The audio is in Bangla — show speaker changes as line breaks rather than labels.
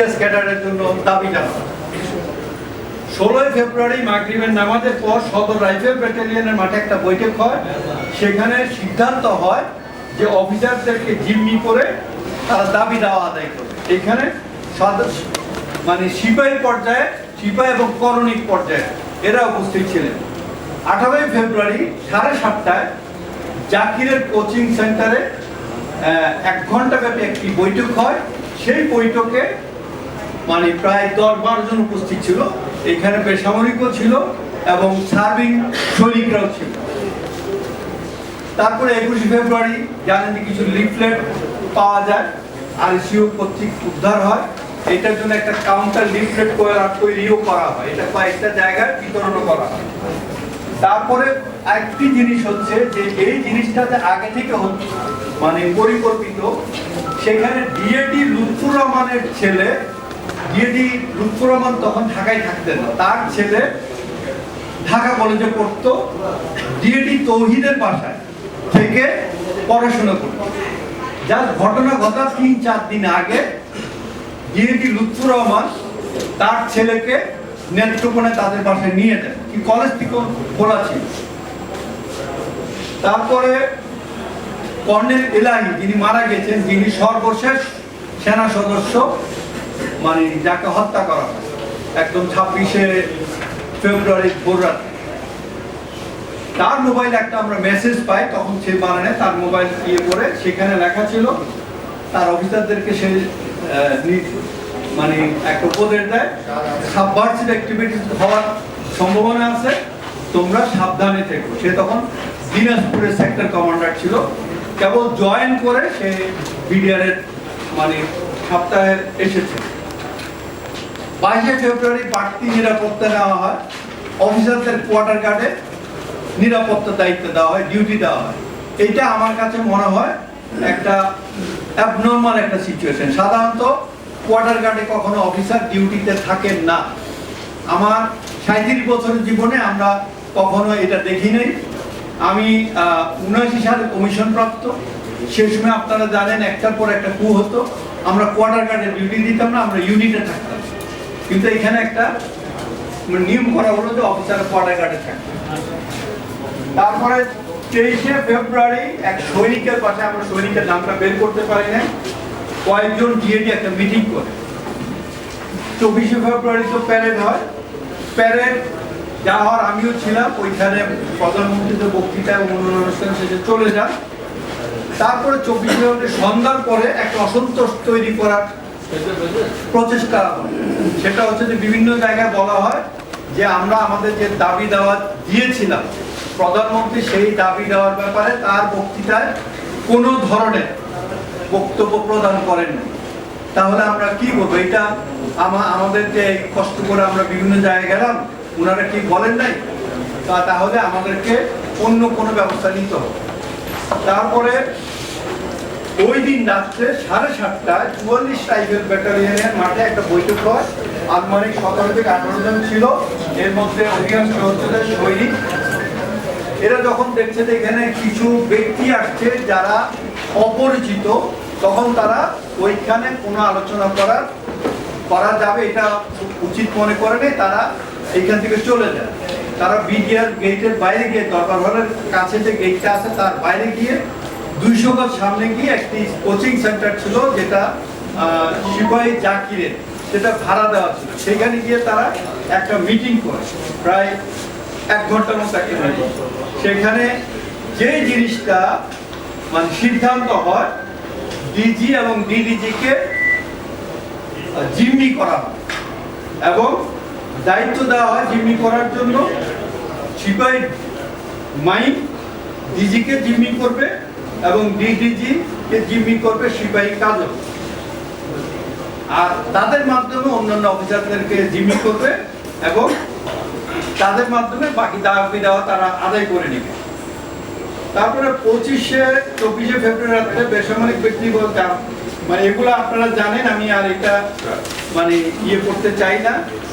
ইমতিয়াজ ক্যাডারের জন্য দাবি জানানো। ষোলোই ফেব্রুয়ারি মাগরিবের নামাজের পর সদর রাইফেল ব্যাটালিয়নের মাঠে একটা বৈঠক হয়। সেখানে সিদ্ধান্ত হয় যে অফিসারদেরকে জিম্মি করে তারা দাবি দেওয়া আদায় করবে। এখানে মানে সিপাহী পর্যায়ে, সিপাহী এবং করণিক পর্যায়ে এরা উপস্থিত ছিলেন। আঠারোই ফেব্রুয়ারি সাড়ে সাতটায় জাকিরের কোচিং সেন্টারে এক ঘণ্টা ব্যাপী একটি বৈঠক হয়। সেই বৈঠকে মানে প্রায় দশ বারো জন উপস্থিত ছিল। এখানে বেসামরিকও ছিল এবং সার্ভিং সৈনিকরাও ছিল। তারপরে একুশে ফেব্রুয়ারি জানেন যে কিছু লিফলেট পাওয়া যায় আর সিও কর্তৃক উদ্ধার হয়। এটার জন্য একটা কাউন্টার লিফলেট তৈরিও করা হয়। এটা কয়েকটা জায়গায় বিতরণও করা হয়। তারপরে একটি জিনিস হচ্ছে যে এই জিনিসটাতে আগে থেকে হচ্ছে মানে পরিকল্পিত, সেখানে ডিএডি লুৎফুর রহমানের ছেলে ডিএডি লুৎফুর রহমান তখন ঢাকায় থাকতেন তার ছেলে ঢাকা কলেজে পড়তো ডিএডি তৌহিদের বাসায় থেকে পড়াশোনা করতো। যার ঘটনা ঘটা তিন চার দিন আগে ডিএডি লুৎফুর রহমান তার ছেলেকে নেত্রকোণে তাদের বাসায় নিয়ে যায়। কি কলেজ থেকে খোলা ছিল। তারপরে কর্নেল এলাহি যিনি মারা গেছেন, যিনি সর্বশেষ সেনা সদস্য মানে যাকে হত্যা করা হয়। একদম ছাব্বিশে ফেব্রুয়ারি ভোর রাতে। তার মোবাইলে একটা আমরা মেসেজ পাই, তখন সে নেয়, তার মোবাইল ইয়ে করে, সেখানে লেখা ছিল, তার অফিসারদেরকে সে মানে একটা উপদেশ দেয় সাবভার্সিভ অ্যাক্টিভিটিস হওয়ার সম্ভাবনা আছে, তোমরা সাবধানে থেকো। সে তখন দিনাজপুরের সেক্টর কমান্ডার ছিল। কেবল জয়েন করে সে বিডিআরের মানে সপ্তাহে এসেছে। বাইশে ফেব্রুয়ারি বাড়তি নিরাপত্তা নেওয়া হয়। অফিসারদের কোয়ার্টার গার্ডে নিরাপত্তা দায়িত্ব দেওয়া হয় ডিউটি দেওয়া হয়। এইটা আমার কাছে মনে হয় একটা অ্যাবনর্মাল একটা সিচুয়েশন সাধারণত কোয়ার্টার গার্ডে কখনো অফিসার ডিউটিতে থাকেন না। আমার সাঁত্রিশ বছরের জীবনে আমরা কখনো এটা দেখি নাই। আমি উনআশি সালে কমিশন প্রাপ্ত। সেই সময় আপনারা জানেন, একটার পর একটা কু হতো। আমরা কোয়ার্টার গার্ডে ডিউটি দিতাম না, আমরা ইউনিটে থাকতাম। কিন্তু এখানে একটা মানে নিয়ম করা হলো যে অফিসার কোয়ার্টার গার্ডে থাকবে। তারপরে তেইশে ফেব্রুয়ারি এক সৈনিকের পাশে আমরা সৈনিকের নামটা বের করতে পারি না কয়েকজন ডিএডি একটা মিটিং করে। চব্বিশে ফেব্রুয়ারি তো প্যারেড হয়। প্যারেড যা হওয়ার আমিও ছিলাম, ওইখানে প্রধানমন্ত্রীদের বক্তৃতা এবং অন্যান্য অনুষ্ঠান শেষে চলে যান। তারপরে চব্বিশে ফেব্রুয়ারি সন্ধ্যার পরে একটা অসন্তোষ তৈরি করার প্রচেষ্টা। সেটা হচ্ছে যে বিভিন্ন জায়গায় বলা হয় যে আমরা আমাদের যে দাবি দেওয়া দিয়েছিলাম, প্রধানমন্ত্রী সেই দাবি দেওয়ার ব্যাপারে তার বক্তৃতায় কোনো ধরনের বক্তব্য প্রদান করেননি। তাহলে আমরা কি বলব? এটা আমা- আমাদের যে কষ্ট করে আমরা বিভিন্ন জায়গায় গেলাম ওনারা কি বলেন নাই? তা তাহলে আমাদেরকে অন্য কোনো ব্যবস্থা নিতে হবে। তারপরে ওই দিন রাত্রে সাড়ে সাতটায় চুয়াল্লিশ ব্যাটালিয়নের মাঠে একটা বৈঠক হয়। আনুমানিক সতেরো থেকে আঠারো জন ছিল, এর মধ্যে অধিকাংশ সৈনিক। এরা যখন দেখছে যে এখানে কিছু ব্যক্তি আসছে যারা অপরিচিত, তখন তারা ওইখানে কোনো আলোচনা করার করা যাবে এটা উচিত মনে করে নেই, তারা এইখান থেকে চলে যায়। তারা বিডিআর গেটের বাইরে গিয়ে দরকার হলের কাছে যে গেটটা আছে, তার বাইরে গিয়ে দুইশো গজ সামনে গিয়ে একটি কোচিং সেন্টার ছিল যেটা সিপাহী জাকিরের, সেটা ভাড়া দেওয়া ছিল সেখানে গিয়ে তারা একটা মিটিং করে, প্রায় এক ঘণ্টার মতো একটা। সেখানে যে জিনিসটা মানে সিদ্ধান্ত হয়, ডিজি এবং ডিডিজি কে জিম্মি করা হয় এবং দায়িত্ব দেওয়া হয় জিম্মি করার জন্য সিপাহী মাইন ডিজিকে জিম্মি করবে এবং ডিডিজি কে জিম্মি করবে সিপাহী কাজল আর তাদের মাধ্যমে অন্যান্য অফিসারদেরকে জিম্মি করবে এবং তাদের মাধ্যমে বাকি দাবি দেওয়া তারা আদায় করে নেবে। তারপরে পঁচিশে, চব্বিশে ফেব্রুয়ারি রাত্রে বেসামরিক ব্যক্তি বলতে মানে এগুলো আপনারা জানেন, আমি আর এটা মানে ইয়ে করতে চাই না।